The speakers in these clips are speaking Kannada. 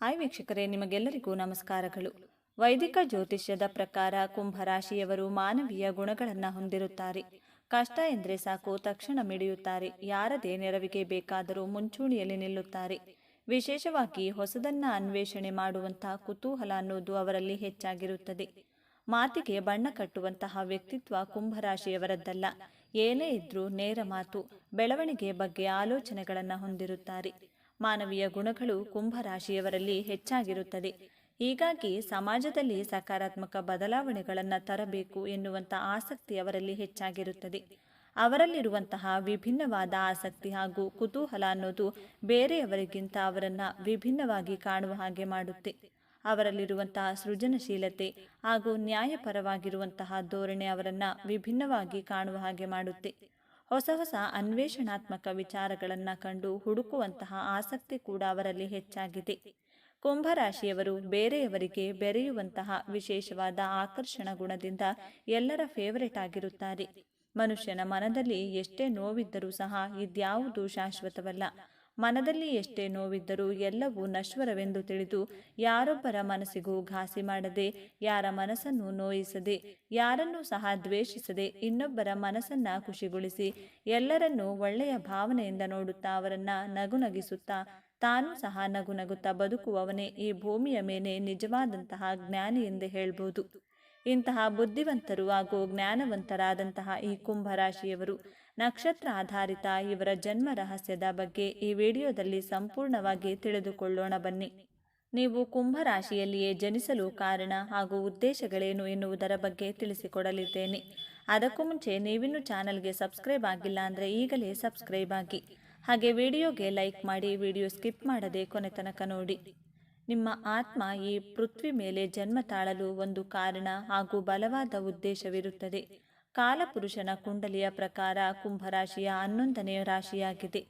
ಹಾಯ್ ವೀಕ್ಷಕರೇ, ನಿಮಗೆಲ್ಲರಿಗೂ ನಮಸ್ಕಾರಗಳು. ವೈದಿಕ ಜ್ಯೋತಿಷ್ಯದ ಪ್ರಕಾರ ಕುಂಭರಾಶಿಯವರು ಮಾನವೀಯ ಗುಣಗಳನ್ನು ಹೊಂದಿರುತ್ತಾರೆ. ಕಷ್ಟ ಎಂದರೆ ಸಾಕು, ತಕ್ಷಣ ಮಿಡಿಯುತ್ತಾರೆ. ಯಾರದೇ ನೆರವಿಗೆ ಬೇಕಾದರೂ ಮುಂಚೂಣಿಯಲ್ಲಿ ನಿಲ್ಲುತ್ತಾರೆ. ವಿಶೇಷವಾಗಿ ಹೊಸದನ್ನ ಅನ್ವೇಷಣೆ ಮಾಡುವಂತಹ ಕುತೂಹಲ ಅನ್ನೋದು ಅವರಲ್ಲಿ ಹೆಚ್ಚಾಗಿರುತ್ತದೆ. ಮಾತಿಗೆ ಬಣ್ಣ ಕಟ್ಟುವಂತಹ ವ್ಯಕ್ತಿತ್ವ ಕುಂಭರಾಶಿಯವರದ್ದಲ್ಲ. ಏನೇ ಇದ್ರೂ ನೇರ ಮಾತು, ಬೆಳವಣಿಗೆ ಬಗ್ಗೆ ಆಲೋಚನೆಗಳನ್ನು ಹೊಂದಿರುತ್ತಾರೆ. ಮಾನವೀಯ ಗುಣಗಳು ಕುಂಭರಾಶಿಯವರಲ್ಲಿ ಹೆಚ್ಚಾಗಿರುತ್ತದೆ. ಹೀಗಾಗಿ ಸಮಾಜದಲ್ಲಿ ಸಕಾರಾತ್ಮಕ ಬದಲಾವಣೆಗಳನ್ನು ತರಬೇಕು ಎನ್ನುವಂಥ ಆಸಕ್ತಿ ಅವರಲ್ಲಿ ಹೆಚ್ಚಾಗಿರುತ್ತದೆ. ಅವರಲ್ಲಿರುವಂತಹ ವಿಭಿನ್ನವಾದ ಆಸಕ್ತಿ ಹಾಗೂ ಕುತೂಹಲ ಅನ್ನೋದು ಬೇರೆಯವರಿಗಿಂತ ಅವರನ್ನು ವಿಭಿನ್ನವಾಗಿ ಕಾಣುವ ಹಾಗೆ ಮಾಡುತ್ತೆ. ಅವರಲ್ಲಿರುವಂತಹ ಸೃಜನಶೀಲತೆ ಹಾಗೂ ನ್ಯಾಯಪರವಾಗಿರುವಂತಹ ಧೋರಣೆ ಅವರನ್ನು ವಿಭಿನ್ನವಾಗಿ ಕಾಣುವ ಹಾಗೆ ಮಾಡುತ್ತೆ. ಹೊಸ ಹೊಸ ಅನ್ವೇಷಣಾತ್ಮಕ ವಿಚಾರಗಳನ್ನು ಕಂಡು ಹುಡುಕುವಂತಹ ಆಸಕ್ತಿ ಕೂಡ ಅವರಲ್ಲಿ ಹೆಚ್ಚಾಗಿದೆ. ಕುಂಭರಾಶಿಯವರು ಬೇರೆಯವರಿಗೆ ಬೆರೆಯುವಂತಹ ವಿಶೇಷವಾದ ಆಕರ್ಷಣ ಗುಣದಿಂದ ಎಲ್ಲರ ಫೇವರೇಟ್ ಆಗಿರುತ್ತಾರೆ. ಮನುಷ್ಯನ ಮನದಲ್ಲಿ ಎಷ್ಟೇ ನೋವಿದ್ದರೂ ಸಹ ಇದ್ಯಾವುದೂ ಶಾಶ್ವತವಲ್ಲ. ಮನದಲ್ಲಿ ಎಷ್ಟೇ ನೋವಿದ್ದರೂ ಎಲ್ಲವೂ ನಶ್ವರವೆಂದು ತಿಳಿದು ಯಾರೊಬ್ಬರ ಮನಸ್ಸಿಗೂ ಘಾಸಿ ಮಾಡದೆ, ಯಾರ ಮನಸ್ಸನ್ನು ನೋಯಿಸದೆ, ಯಾರನ್ನೂ ಸಹ ದ್ವೇಷಿಸದೆ ಇನ್ನೊಬ್ಬರ ಮನಸ್ಸನ್ನ ಖುಷಿಗೊಳಿಸಿ ಎಲ್ಲರನ್ನೂ ಒಳ್ಳೆಯ ಭಾವನೆಯಿಂದ ನೋಡುತ್ತಾ ಅವರನ್ನ ನಗುನಗಿಸುತ್ತಾ, ತಾನೂ ಸಹ ನಗು ನಗುತ್ತಾ ಬದುಕುವವನೇ ಈ ಭೂಮಿಯ ಮೇಲೆ ನಿಜವಾದಂತಹ ಜ್ಞಾನಿ ಎಂದು ಹೇಳ್ಬೋದು. ಇಂತಹ ಬುದ್ಧಿವಂತರು ಹಾಗೂ ಜ್ಞಾನವಂತರಾದಂತಹ ಈ ಕುಂಭರಾಶಿಯವರು ನಕ್ಷತ್ರ ಆಧಾರಿತ ಇವರ ಜನ್ಮ ರಹಸ್ಯದ ಬಗ್ಗೆ ಈ ವಿಡಿಯೋದಲ್ಲಿ ಸಂಪೂರ್ಣವಾಗಿ ತಿಳಿದುಕೊಳ್ಳೋಣ ಬನ್ನಿ. ನೀವು ಕುಂಭರಾಶಿಯಲ್ಲಿಯೇ ಜನಿಸಲು ಕಾರಣ ಹಾಗೂ ಉದ್ದೇಶಗಳೇನು ಎನ್ನುವುದರ ಬಗ್ಗೆ ತಿಳಿಸಿಕೊಡಲಿದ್ದೇನೆ. ಅದಕ್ಕೂ ಮುಂಚೆ ನೀವಿನ್ನೂ ಚಾನಲ್ಗೆ ಸಬ್ಸ್ಕ್ರೈಬ್ ಆಗಿಲ್ಲ ಅಂದರೆ ಈಗಲೇ ಸಬ್ಸ್ಕ್ರೈಬ್ ಆಗಿ. ಹಾಗೆ ವಿಡಿಯೋಗೆ ಲೈಕ್ ಮಾಡಿ ವಿಡಿಯೋ ಸ್ಕಿಪ್ ಮಾಡದೆ ಕೊನೆ ತನಕ ನೋಡಿ. ನಿಮ್ಮ ಆತ್ಮ ಈ ಪೃಥ್ವಿ ಮೇಲೆ ಜನ್ಮ ತಾಳಲು ಒಂದು ಕಾರಣ ಹಾಗೂ ಬಲವಾದ ಉದ್ದೇಶವಿರುತ್ತದೆ. ಕಾಲಪುರುಷನ ಕುಂಡಲಿಯ ಪ್ರಕಾರ ಕುಂಭರಾಶಿಯ ಹನ್ನೊಂದನೇ ರಾಶಿಯಾಗಿದೆ.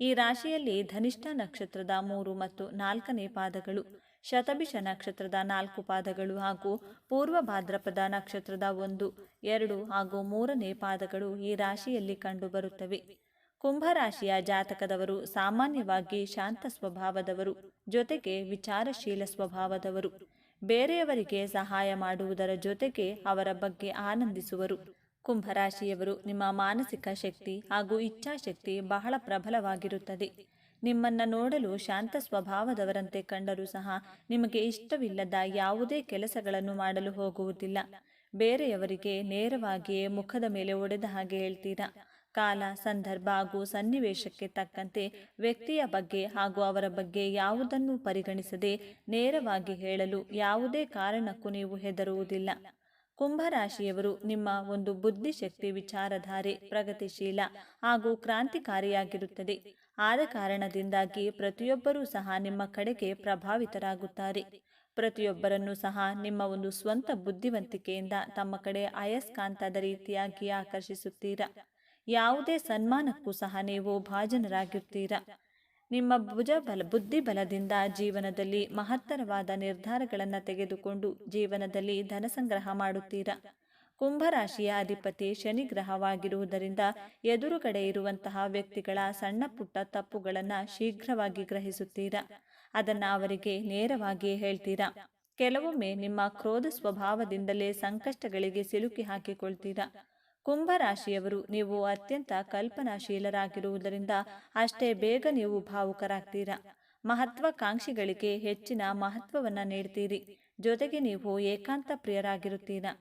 ಈ ರಾಶಿಯಲ್ಲಿ ಧನಿಷ್ಠ ನಕ್ಷತ್ರದ ಮೂರು ಮತ್ತು ನಾಲ್ಕನೇ ಪಾದಗಳು, ಶತಭಿಷ ನಕ್ಷತ್ರದ ನಾಲ್ಕು ಪಾದಗಳು ಹಾಗೂ ಪೂರ್ವ ಭಾದ್ರಪದ ನಕ್ಷತ್ರದ ಒಂದು, ಎರಡು ಹಾಗೂ ಮೂರನೇ ಪಾದಗಳು ಈ ರಾಶಿಯಲ್ಲಿ ಕಂಡುಬರುತ್ತವೆ. ಕುಂಭರಾಶಿಯ ಜಾತಕದವರು ಸಾಮಾನ್ಯವಾಗಿ ಶಾಂತ ಸ್ವಭಾವದವರು, ಜೊತೆಗೆ ವಿಚಾರಶೀಲ ಸ್ವಭಾವದವರು. ಬೇರೆಯವರಿಗೆ ಸಹಾಯ ಮಾಡುವುದರ ಜೊತೆಗೆ ಅವರ ಬಗ್ಗೆ ಆನಂದಿಸುವರು. ಕುಂಭರಾಶಿಯವರು ನಿಮ್ಮ ಮಾನಸಿಕ ಶಕ್ತಿ ಹಾಗೂ ಇಚ್ಛಾಶಕ್ತಿ ಬಹಳ ಪ್ರಬಲವಾಗಿರುತ್ತದೆ. ನಿಮ್ಮನ್ನು ನೋಡಲು ಶಾಂತ ಸ್ವಭಾವದವರಂತೆ ಕಂಡರೂ ಸಹ ನಿಮಗೆ ಇಷ್ಟವಿಲ್ಲದ ಯಾವುದೇ ಕೆಲಸಗಳನ್ನು ಮಾಡಲು ಹೋಗುವುದಿಲ್ಲ. ಬೇರೆಯವರಿಗೆ ನೇರವಾಗಿಯೇ ಮುಖದ ಮೇಲೆ ಒಡೆದ ಹಾಗೆ ಹೇಳ್ತೀರಾ? ಕಾಲ, ಸಂದರ್ಭ ಹಾಗೂ ಸನ್ನಿವೇಶಕ್ಕೆ ತಕ್ಕಂತೆ ವ್ಯಕ್ತಿಯ ಬಗ್ಗೆ ಹಾಗೂ ಅವರ ಬಗ್ಗೆ ಯಾವುದನ್ನು ಪರಿಗಣಿಸದೆ ನೇರವಾಗಿ ಹೇಳಲು ಯಾವುದೇ ಕಾರಣಕ್ಕೂ ನೀವು ಹೆದರುವುದಿಲ್ಲ. ಕುಂಭರಾಶಿಯವರು ನಿಮ್ಮ ಒಂದು ಬುದ್ಧಿಶಕ್ತಿ ವಿಚಾರಧಾರೆ ಪ್ರಗತಿಶೀಲ ಹಾಗೂ ಕ್ರಾಂತಿಕಾರಿಯಾಗಿರುತ್ತದೆ. ಆದ ಕಾರಣದಿಂದಾಗಿ ಪ್ರತಿಯೊಬ್ಬರೂ ಸಹ ನಿಮ್ಮ ಕಡೆಗೆ ಪ್ರಭಾವಿತರಾಗುತ್ತಾರೆ. ಪ್ರತಿಯೊಬ್ಬರನ್ನು ಸಹ ನಿಮ್ಮ ಒಂದು ಸ್ವಂತ ಬುದ್ಧಿವಂತಿಕೆಯಿಂದ ತಮ್ಮ ಕಡೆ ಅಯಸ್ಕಾಂತದ ರೀತಿಯಾಗಿ ಆಕರ್ಷಿಸುತ್ತೀರಾ? ಯಾವುದೇ ಸನ್ಮಾನಕ್ಕೂ ಸಹ ನೀವು ಭಾಜನರಾಗಿರ್ತೀರಾ? ನಿಮ್ಮ ಭುಜ ಬಲ, ಬುದ್ಧಿ ಬಲದಿಂದ ಜೀವನದಲ್ಲಿ ಮಹತ್ತರವಾದ ನಿರ್ಧಾರಗಳನ್ನು ತೆಗೆದುಕೊಂಡು ಜೀವನದಲ್ಲಿ ಧನ ಸಂಗ್ರಹ ಮಾಡುತ್ತೀರಾ? ಕುಂಭರಾಶಿಯ ಅಧಿಪತಿ ಶನಿ ಗ್ರಹವಾಗಿರುವುದರಿಂದ ಎದುರುಗಡೆ ಇರುವಂತಹ ವ್ಯಕ್ತಿಗಳ ಸಣ್ಣ ಪುಟ್ಟ ತಪ್ಪುಗಳನ್ನು ಶೀಘ್ರವಾಗಿ ಗ್ರಹಿಸುತ್ತೀರಾ? ಅದನ್ನು ಅವರಿಗೆ ನೇರವಾಗಿ ಹೇಳ್ತೀರಾ? ಕೆಲವೊಮ್ಮೆ ನಿಮ್ಮ ಕ್ರೋಧ ಸ್ವಭಾವದಿಂದಲೇ ಸಂಕಷ್ಟಗಳಿಗೆ ಸಿಲುಕಿ ಹಾಕಿಕೊಳ್ತೀರಾ? ಕುಂಭರಾಶಿಯವರು ನೀವು ಅತ್ಯಂತ ಕಲ್ಪನಾಶೀಲರಾಗಿರುವುದರಿಂದ ಅಷ್ಟೇ ಬೇಗ ನೀವು ಭಾವುಕರಾಗ್ತೀರಾ? ಮಹತ್ವಾಕಾಂಕ್ಷಿಗಳಿಗೆ ಹೆಚ್ಚಿನ ಮಹತ್ವವನ್ನು ನೀಡ್ತೀರಿ. ಜೊತೆಗೆ ನೀವು ಏಕಾಂತ ಪ್ರಿಯರಾಗಿರುತ್ತೀರಾ?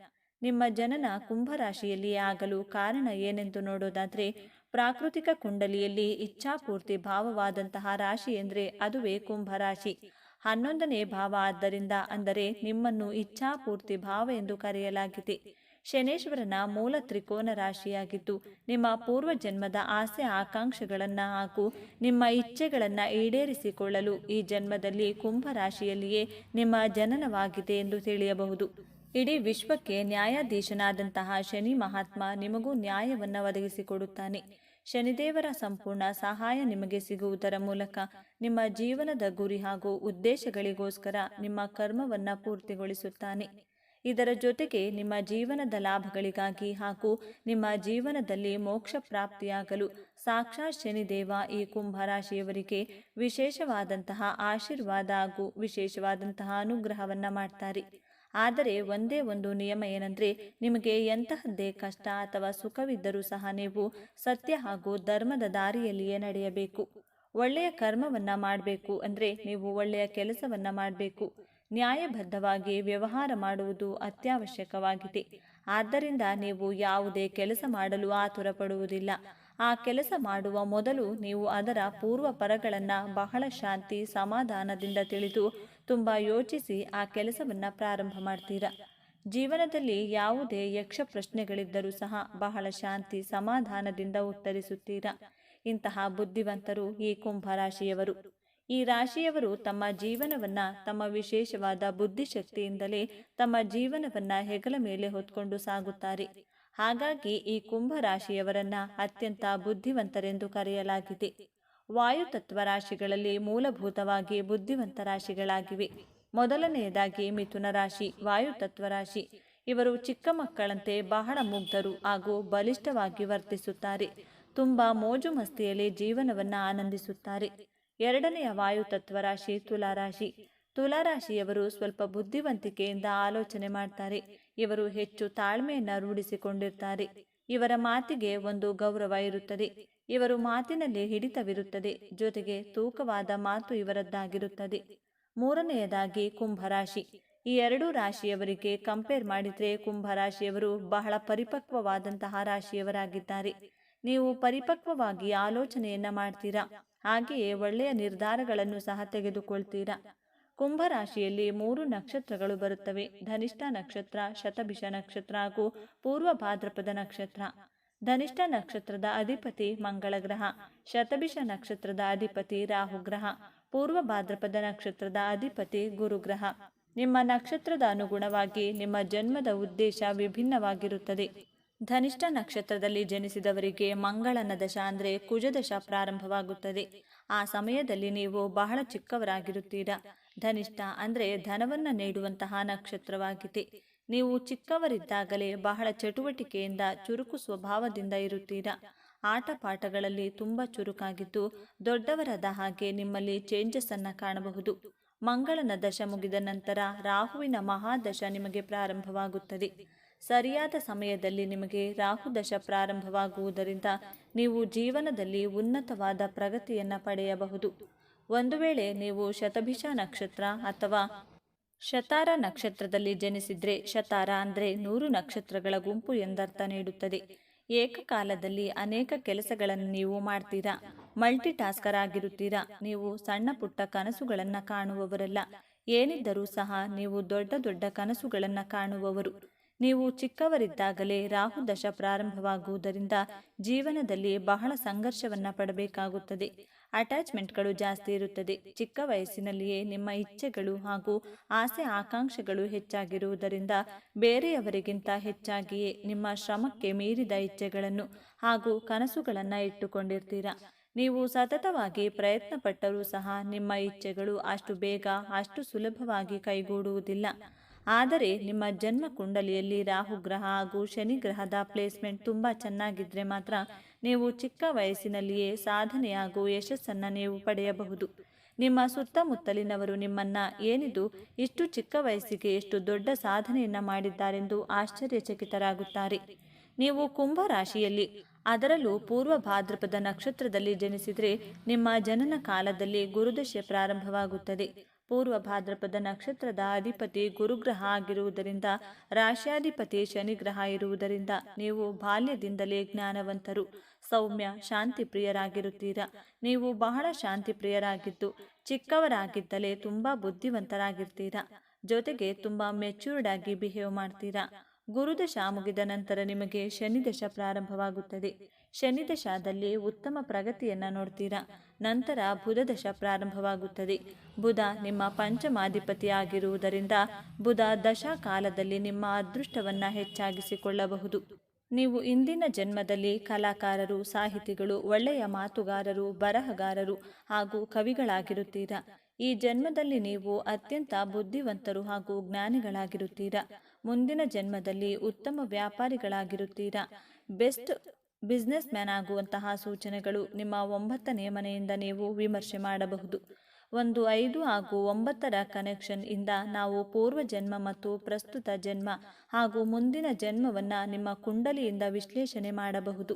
ನಿಮ್ಮ ಜನನ ಕುಂಭರಾಶಿಯಲ್ಲಿ ಆಗಲು ಕಾರಣ ಏನೆಂದು ನೋಡೋದಾದ್ರೆ, ಪ್ರಾಕೃತಿಕ ಕುಂಡಲಿಯಲ್ಲಿ ಇಚ್ಛಾಪೂರ್ತಿ ಭಾವವಾದಂತಹ ರಾಶಿ ಎಂದರೆ ಅದುವೇ ಕುಂಭರಾಶಿ. ಹನ್ನೊಂದನೇ ಭಾವ ಆದ್ದರಿಂದ ಅಂದರೆ ನಿಮ್ಮನ್ನು ಇಚ್ಛಾಪೂರ್ತಿ ಭಾವ ಎಂದು ಕರೆಯಲಾಗಿದೆ. ಶನೇಶ್ವರನ ಮೂಲ ತ್ರಿಕೋನ ರಾಶಿಯಾಗಿದ್ದು, ನಿಮ್ಮ ಪೂರ್ವ ಜನ್ಮದ ಆಸೆ ಆಕಾಂಕ್ಷೆಗಳನ್ನು ಹಾಗೂ ನಿಮ್ಮ ಇಚ್ಛೆಗಳನ್ನು ಈಡೇರಿಸಿಕೊಳ್ಳಲು ಈ ಜನ್ಮದಲ್ಲಿ ಕುಂಭ ರಾಶಿಯಲ್ಲಿಯೇ ನಿಮ್ಮ ಜನನವಾಗಿದೆ ಎಂದು ತಿಳಿಯಬಹುದು. ಇಡೀ ವಿಶ್ವಕ್ಕೆ ನ್ಯಾಯಾಧೀಶನಾದಂತಹ ಶನಿ ಮಹಾತ್ಮ ನಿಮಗೂ ನ್ಯಾಯವನ್ನು ಒದಗಿಸಿಕೊಡುತ್ತಾನೆ. ಶನಿದೇವರ ಸಂಪೂರ್ಣ ಸಹಾಯ ನಿಮಗೆ ಸಿಗುವುದರ ಮೂಲಕ ನಿಮ್ಮ ಜೀವನದ ಗುರಿ ಹಾಗೂ ಉದ್ದೇಶಗಳಿಗೋಸ್ಕರ ನಿಮ್ಮ ಕರ್ಮವನ್ನು ಪೂರ್ತಿಗೊಳಿಸುತ್ತಾನೆ. ಇದರ ಜೊತೆಗೆ ನಿಮ್ಮ ಜೀವನದ ಲಾಭಗಳಿಗಾಗಿ ಹಾಗೂ ನಿಮ್ಮ ಜೀವನದಲ್ಲಿ ಮೋಕ್ಷ ಪ್ರಾಪ್ತಿಯಾಗಲು ಸಾಕ್ಷಾತ್ ಶನಿದೇವ ಈ ಕುಂಭರಾಶಿಯವರಿಗೆ ವಿಶೇಷವಾದಂತಹ ಆಶೀರ್ವಾದ ಹಾಗೂ ವಿಶೇಷವಾದಂತಹ ಅನುಗ್ರಹವನ್ನು ಮಾಡ್ತಾರೆ. ಆದರೆ ಒಂದೇ ಒಂದು ನಿಯಮ ಏನಂದರೆ ನಿಮಗೆ ಎಂತಹದ್ದೇ ಕಷ್ಟ ಅಥವಾ ಸುಖವಿದ್ದರೂ ಸಹ ನೀವು ಸತ್ಯ ಹಾಗೂ ಧರ್ಮದ ದಾರಿಯಲ್ಲಿಯೇ ನಡೆಯಬೇಕು. ಒಳ್ಳೆಯ ಕರ್ಮವನ್ನು ಮಾಡಬೇಕು ಅಂದರೆ ನೀವು ಒಳ್ಳೆಯ ಕೆಲಸವನ್ನು ಮಾಡಬೇಕು. ನ್ಯಾಯಬದ್ಧವಾಗಿ ವ್ಯವಹಾರ ಮಾಡುವುದು ಅತ್ಯವಶ್ಯಕವಾಗಿದೆ. ಆದ್ದರಿಂದ ನೀವು ಯಾವುದೇ ಕೆಲಸ ಮಾಡಲು ಆತುರ ಪಡುವುದಿಲ್ಲ ಆ ಕೆಲಸ ಮಾಡುವ ಮೊದಲು ನೀವು ಅದರ ಪೂರ್ವ ಪರಗಳನ್ನು ಬಹಳ ಶಾಂತಿ, ಸಮಾಧಾನದಿಂದ ತಿಳಿದು ತುಂಬ ಯೋಚಿಸಿ ಆ ಕೆಲಸವನ್ನು ಪ್ರಾರಂಭ ಮಾಡ್ತೀರಾ. ಜೀವನದಲ್ಲಿ ಯಾವುದೇ ಯಕ್ಷ ಪ್ರಶ್ನೆಗಳಿದ್ದರೂ ಸಹ ಬಹಳ ಶಾಂತಿ, ಸಮಾಧಾನದಿಂದ ಉತ್ತರಿಸುತ್ತೀರಾ. ಇಂತಹ ಬುದ್ಧಿವಂತರು ಈ ಕುಂಭರಾಶಿಯವರು. ಈ ರಾಶಿಯವರು ತಮ್ಮ ಜೀವನವನ್ನ ತಮ್ಮ ವಿಶೇಷವಾದ ಬುದ್ಧಿಶಕ್ತಿಯಿಂದಲೇ ತಮ್ಮ ಜೀವನವನ್ನ ಹೆಗಲ ಮೇಲೆ ಹೊತ್ಕೊಂಡು ಸಾಗುತ್ತಾರೆ. ಹಾಗಾಗಿ ಈ ಕುಂಭ ರಾಶಿಯವರನ್ನ ಅತ್ಯಂತ ಬುದ್ಧಿವಂತರೆಂದು ಕರೆಯಲಾಗಿದೆ. ವಾಯುತತ್ವ ರಾಶಿಗಳಲ್ಲಿ ಮೂಲಭೂತವಾಗಿ ಬುದ್ಧಿವಂತ ರಾಶಿಗಳಾಗಿವೆ. ಮೊದಲನೆಯದಾಗಿ ಮಿಥುನ ರಾಶಿ ವಾಯುತತ್ವ ರಾಶಿ. ಇವರು ಚಿಕ್ಕ ಮಕ್ಕಳಂತೆ ಬಹಳ ಮುಗ್ಧರು ಹಾಗೂ ಬಲಿಷ್ಠವಾಗಿ ವರ್ತಿಸುತ್ತಾರೆ. ತುಂಬ ಮೋಜು ಮಸ್ತಿಯಲ್ಲಿ ಜೀವನವನ್ನ ಆನಂದಿಸುತ್ತಾರೆ. ಎರಡನೆಯ ವಾಯುತತ್ವ ರಾಶಿ ತುಲಾರಾಶಿ. ತುಲಾರಾಶಿಯವರು ಸ್ವಲ್ಪ ಬುದ್ಧಿವಂತಿಕೆಯಿಂದ ಆಲೋಚನೆ ಮಾಡ್ತಾರೆ. ಇವರು ಹೆಚ್ಚು ತಾಳ್ಮೆಯನ್ನ ರೂಢಿಸಿಕೊಂಡಿರ್ತಾರೆ. ಇವರ ಮಾತಿಗೆ ಒಂದು ಗೌರವ ಇರುತ್ತದೆ. ಇವರು ಮಾತಿನಲ್ಲಿ ಹಿಡಿತವಿರುತ್ತದೆ. ಜೊತೆಗೆ ತೂಕವಾದ ಮಾತು ಇವರದ್ದಾಗಿರುತ್ತದೆ. ಮೂರನೆಯದಾಗಿ ಕುಂಭರಾಶಿ. ಈ ಎರಡೂ ರಾಶಿಯವರಿಗೆ ಕಂಪೇರ್ ಮಾಡಿದ್ರೆ ಕುಂಭರಾಶಿಯವರು ಬಹಳ ಪರಿಪಕ್ವವಾದಂತಹ ರಾಶಿಯವರಾಗಿದ್ದಾರೆ. ನೀವು ಪರಿಪಕ್ವವಾಗಿ ಆಲೋಚನೆಯನ್ನ ಮಾಡ್ತೀರಾ? ಹಾಗೆಯೇ ಒಳ್ಳೆಯ ನಿರ್ಧಾರಗಳನ್ನು ಸಹ ತೆಗೆದುಕೊಳ್ತೀರಾ? ಕುಂಭರಾಶಿಯಲ್ಲಿ ಮೂರು ನಕ್ಷತ್ರಗಳು ಬರುತ್ತವೆ. ಧನಿಷ್ಠ ನಕ್ಷತ್ರ, ಶತಭಿಷ ನಕ್ಷತ್ರ ಹಾಗೂ ಪೂರ್ವ ಭಾದ್ರಪದ ನಕ್ಷತ್ರ. ಧನಿಷ್ಠ ನಕ್ಷತ್ರದ ಅಧಿಪತಿ ಮಂಗಳ ಗ್ರಹ. ಶತಭಿಷ ನಕ್ಷತ್ರದ ಅಧಿಪತಿ ರಾಹು ಗ್ರಹ. ಪೂರ್ವ ಭಾದ್ರಪದ ನಕ್ಷತ್ರದ ಅಧಿಪತಿ ಗುರುಗ್ರಹ ನಿಮ್ಮ ನಕ್ಷತ್ರದ ಅನುಗುಣವಾಗಿ ನಿಮ್ಮ ಜನ್ಮದ ಉದ್ದೇಶ ವಿಭಿನ್ನವಾಗಿರುತ್ತದೆ. ಧನಿಷ್ಠ ನಕ್ಷತ್ರದಲ್ಲಿ ಜನಿಸಿದವರಿಗೆ ಮಂಗಳನ ದಶ ಅಂದರೆ ಕುಜದಶ ಪ್ರಾರಂಭವಾಗುತ್ತದೆ. ಆ ಸಮಯದಲ್ಲಿ ನೀವು ಬಹಳ ಚಿಕ್ಕವರಾಗಿರುತ್ತೀರಾ? ಧನಿಷ್ಠ ಅಂದರೆ ಧನವನ್ನು ನೀಡುವಂತಹ ನಕ್ಷತ್ರವಾಗಿದೆ. ನೀವು ಚಿಕ್ಕವರಿದ್ದಾಗಲೇ ಬಹಳ ಚಟುವಟಿಕೆಯಿಂದ ಚುರುಕು ಸ್ವಭಾವದಿಂದ ಇರುತ್ತೀರಾ? ಆಟ ಪಾಠಗಳಲ್ಲಿ ತುಂಬ ಚುರುಕಾಗಿದ್ದು ದೊಡ್ಡವರಾದ ಹಾಗೆ ನಿಮ್ಮಲ್ಲಿ ಚೇಂಜಸ್ ಅನ್ನ ಕಾಣಬಹುದು. ಮಂಗಳನ ದಶ ಮುಗಿದ ನಂತರ ರಾಹುವಿನ ಮಹಾದಶ ನಿಮಗೆ ಪ್ರಾರಂಭವಾಗುತ್ತದೆ. ಸರಿಯಾದ ಸಮಯದಲ್ಲಿ ನಿಮಗೆ ರಾಹು ದಶ ಪ್ರಾರಂಭವಾಗುವುದರಿಂದ ನೀವು ಜೀವನದಲ್ಲಿ ಉನ್ನತವಾದ ಪ್ರಗತಿಯನ್ನು ಪಡೆಯಬಹುದು. ಒಂದು ವೇಳೆ ನೀವು ಶತಭಿಷ ನಕ್ಷತ್ರ ಅಥವಾ ಶತಾರ ನಕ್ಷತ್ರದಲ್ಲಿ ಜನಿಸಿದ್ರೆ ಶತಾರ ಅಂದರೆ ನೂರು ನಕ್ಷತ್ರಗಳ ಗುಂಪು ಎಂದರ್ಥ ನೀಡುತ್ತದೆ. ಏಕಕಾಲದಲ್ಲಿ ಅನೇಕ ಕೆಲಸಗಳನ್ನು ನೀವು ಮಾಡ್ತೀರಾ? ಮಲ್ಟಿ ಟಾಸ್ಕರ್ ಆಗಿರುತ್ತೀರಾ? ನೀವು ಸಣ್ಣ ಪುಟ್ಟ ಕನಸುಗಳನ್ನು ಕಾಣುವವರಲ್ಲ. ಏನಿದ್ದರೂ ಸಹ ನೀವು ದೊಡ್ಡ ದೊಡ್ಡ ಕನಸುಗಳನ್ನು ಕಾಣುವವರು. ನೀವು ಚಿಕ್ಕವರಿದ್ದಾಗಲೇ ರಾಹು ದಶ ಪ್ರಾರಂಭವಾಗುವುದರಿಂದ ಜೀವನದಲ್ಲಿ ಬಹಳ ಸಂಘರ್ಷವನ್ನ ಪಡಬೇಕಾಗುತ್ತದೆ. ಅಟ್ಯಾಚ್ಮೆಂಟ್ಗಳು ಜಾಸ್ತಿ ಇರುತ್ತದೆ. ಚಿಕ್ಕ ವಯಸ್ಸಿನಲ್ಲಿಯೇ ನಿಮ್ಮ ಇಚ್ಛೆಗಳು ಹಾಗೂ ಆಸೆ ಆಕಾಂಕ್ಷೆಗಳು ಹೆಚ್ಚಾಗಿರುವುದರಿಂದ ಬೇರೆಯವರಿಗಿಂತ ಹೆಚ್ಚಾಗಿಯೇ ನಿಮ್ಮ ಶ್ರಮಕ್ಕೆ ಮೀರಿದ ಇಚ್ಛೆಗಳನ್ನು ಹಾಗೂ ಕನಸುಗಳನ್ನು ಇಟ್ಟುಕೊಂಡಿರ್ತೀರಾ. ನೀವು ಸತತವಾಗಿ ಪ್ರಯತ್ನ ಪಟ್ಟರೂ ಸಹ ನಿಮ್ಮ ಇಚ್ಛೆಗಳು ಅಷ್ಟು ಬೇಗ, ಅಷ್ಟು ಸುಲಭವಾಗಿ ಕೈಗೂಡುವುದಿಲ್ಲ. ಆದರೆ ನಿಮ್ಮ ಜನ್ಮ ಕುಂಡಲಿಯಲ್ಲಿ ರಾಹು ಗ್ರಹ ಹಾಗೂ ಶನಿ ಗ್ರಹದ ಪ್ಲೇಸ್ಮೆಂಟ್ ತುಂಬ ಚೆನ್ನಾಗಿದ್ದರೆ ಮಾತ್ರ ನೀವು ಚಿಕ್ಕ ವಯಸ್ಸಿನಲ್ಲಿಯೇ ಸಾಧನೆ ಹಾಗೂ ಯಶಸ್ಸನ್ನು ನೀವು ಪಡೆಯಬಹುದು. ನಿಮ್ಮ ಸುತ್ತಮುತ್ತಲಿನವರು ನಿಮ್ಮನ್ನ ಏನಿದು, ಇಷ್ಟು ಚಿಕ್ಕ ವಯಸ್ಸಿಗೆ ಎಷ್ಟು ದೊಡ್ಡ ಸಾಧನೆಯನ್ನು ಮಾಡಿದ್ದಾರೆಂದು ಆಶ್ಚರ್ಯಚಕಿತರಾಗುತ್ತಾರೆ. ನೀವು ಕುಂಭ ರಾಶಿಯಲ್ಲಿ ಅದರಲ್ಲೂ ಪೂರ್ವ ಭಾದ್ರಪದ ನಕ್ಷತ್ರದಲ್ಲಿ ಜನಿಸಿದರೆ ನಿಮ್ಮ ಜನನ ಕಾಲದಲ್ಲಿ ಗುರುದಶೆ ಪ್ರಾರಂಭವಾಗುತ್ತದೆ. ಪೂರ್ವ ಭಾದ್ರಪದ ನಕ್ಷತ್ರದ ಅಧಿಪತಿ ಗುರುಗ್ರಹ ಆಗಿರುವುದರಿಂದ, ರಾಶ್ಯಾಧಿಪತಿ ಶನಿಗ್ರಹ ಇರುವುದರಿಂದ ನೀವು ಬಾಲ್ಯದಿಂದಲೇ ಜ್ಞಾನವಂತರು. ಸೌಮ್ಯ ಶಾಂತಿ ಪ್ರಿಯರಾಗಿರುತ್ತೀರಾ ನೀವು ಬಹಳ ಶಾಂತಿ ಪ್ರಿಯರಾಗಿದ್ದು ಚಿಕ್ಕವರಾಗಿದ್ದಲೇ ತುಂಬ ಬುದ್ಧಿವಂತರಾಗಿರ್ತೀರಾ? ಜೊತೆಗೆ ತುಂಬ ಮೆಚ್ಯೂರ್ಡ್ ಆಗಿ ಬಿಹೇವ್ ಮಾಡ್ತೀರಾ? ಗುರುದಶ ಮುಗಿದ ನಂತರ ನಿಮಗೆ ಶನಿದಶ ಪ್ರಾರಂಭವಾಗುತ್ತದೆ. ಶನಿದಶಾದಲ್ಲಿ ಉತ್ತಮ ಪ್ರಗತಿಯನ್ನ ನೋಡ್ತೀರಾ? ನಂತರ ಬುಧದಶ ಪ್ರಾರಂಭವಾಗುತ್ತದೆ. ಬುಧ ನಿಮ್ಮ ಪಂಚಮಾಧಿಪತಿಯಾಗಿರುವುದರಿಂದ ಬುಧ ದಶಾ ಕಾಲದಲ್ಲಿ ನಿಮ್ಮ ಅದೃಷ್ಟವನ್ನು ಹೆಚ್ಚಾಗಿಸಿಕೊಳ್ಳಬಹುದು. ನೀವು ಇಂದಿನ ಜನ್ಮದಲ್ಲಿ ಕಲಾಕಾರರು, ಸಾಹಿತಿಗಳು, ಒಳ್ಳೆಯ ಮಾತುಗಾರರು, ಬರಹಗಾರರು ಹಾಗೂ ಕವಿಗಳಾಗಿರುತ್ತೀರಾ? ಈ ಜನ್ಮದಲ್ಲಿ ನೀವು ಅತ್ಯಂತ ಬುದ್ಧಿವಂತರು ಹಾಗೂ ಜ್ಞಾನಿಗಳಾಗಿರುತ್ತೀರಾ? ಮುಂದಿನ ಜನ್ಮದಲ್ಲಿ ಉತ್ತಮ ವ್ಯಾಪಾರಿಗಳಾಗಿರುತ್ತೀರಾ? ಬೆಸ್ಟ್ ಬಿಸ್ನೆಸ್ ಮ್ಯಾನ್ ಆಗುವಂತಹ ಸೂಚನೆಗಳು ನಿಮ್ಮ ಒಂಬತ್ತನೇ ಮನೆಯಿಂದ ನೀವು ವಿಮರ್ಶೆ ಮಾಡಬಹುದು. ಒಂದು ಐದು ಹಾಗೂ ಒಂಬತ್ತರ ಕನೆಕ್ಷನ್ ಇಂದ ನಾವು ಪೂರ್ವ ಜನ್ಮ ಮತ್ತು ಪ್ರಸ್ತುತ ಜನ್ಮ ಹಾಗೂ ಮುಂದಿನ ಜನ್ಮವನ್ನು ನಿಮ್ಮ ಕುಂಡಲಿಯಿಂದ ವಿಶ್ಲೇಷಣೆ ಮಾಡಬಹುದು.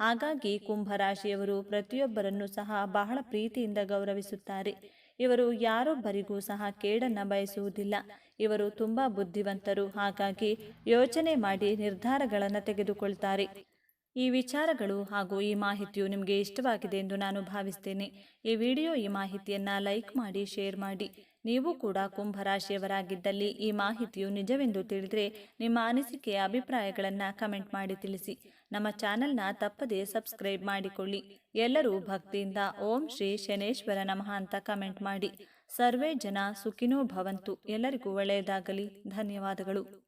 ಹಾಗಾಗಿ ಕುಂಭರಾಶಿಯವರು ಪ್ರತಿಯೊಬ್ಬರನ್ನು ಸಹ ಬಹಳ ಪ್ರೀತಿಯಿಂದ ಗೌರವಿಸುತ್ತಾರೆ. ಇವರು ಯಾರೊಬ್ಬರಿಗೂ ಸಹ ಕೇಡನ್ನು ಬಯಸುವುದಿಲ್ಲ. ಇವರು ತುಂಬ ಬುದ್ಧಿವಂತರು. ಹಾಗಾಗಿ ಯೋಚನೆ ಮಾಡಿ ನಿರ್ಧಾರಗಳನ್ನು ತೆಗೆದುಕೊಳ್ತಾರೆ. ಈ ವಿಚಾರಗಳು ಹಾಗೂ ಈ ಮಾಹಿತಿಯು ನಿಮಗೆ ಇಷ್ಟವಾಗಿದೆ ಎಂದು ನಾನು ಭಾವಿಸ್ತೇನೆ. ಈ ವಿಡಿಯೋ, ಈ ಮಾಹಿತಿಯನ್ನು ಲೈಕ್ ಮಾಡಿ, ಶೇರ್ ಮಾಡಿ. ನೀವು ಕೂಡ ಕುಂಭರಾಶಿಯವರಾಗಿದ್ದಲ್ಲಿ ಈ ಮಾಹಿತಿಯು ನಿಜವೆಂದು ತಿಳಿದರೆ ನಿಮ್ಮ ಅನಿಸಿಕೆಯ ಅಭಿಪ್ರಾಯಗಳನ್ನು ಕಮೆಂಟ್ ಮಾಡಿ ತಿಳಿಸಿ. ನಮ್ಮ ಚಾನೆಲ್ನ ತಪ್ಪದೇ ಸಬ್ಸ್ಕ್ರೈಬ್ ಮಾಡಿಕೊಳ್ಳಿ. ಎಲ್ಲರೂ ಭಕ್ತಿಯಿಂದ ಓಂ ಶ್ರೀ ಶನೇಶ್ವರ ನಮಃ ಅಂತ ಕಮೆಂಟ್ ಮಾಡಿ. ಸರ್ವೇ ಜನ ಸುಖಿನೋ ಭವಂತು. ಎಲ್ಲರಿಗೂ ಒಳ್ಳೆಯದಾಗಲಿ. ಧನ್ಯವಾದಗಳು.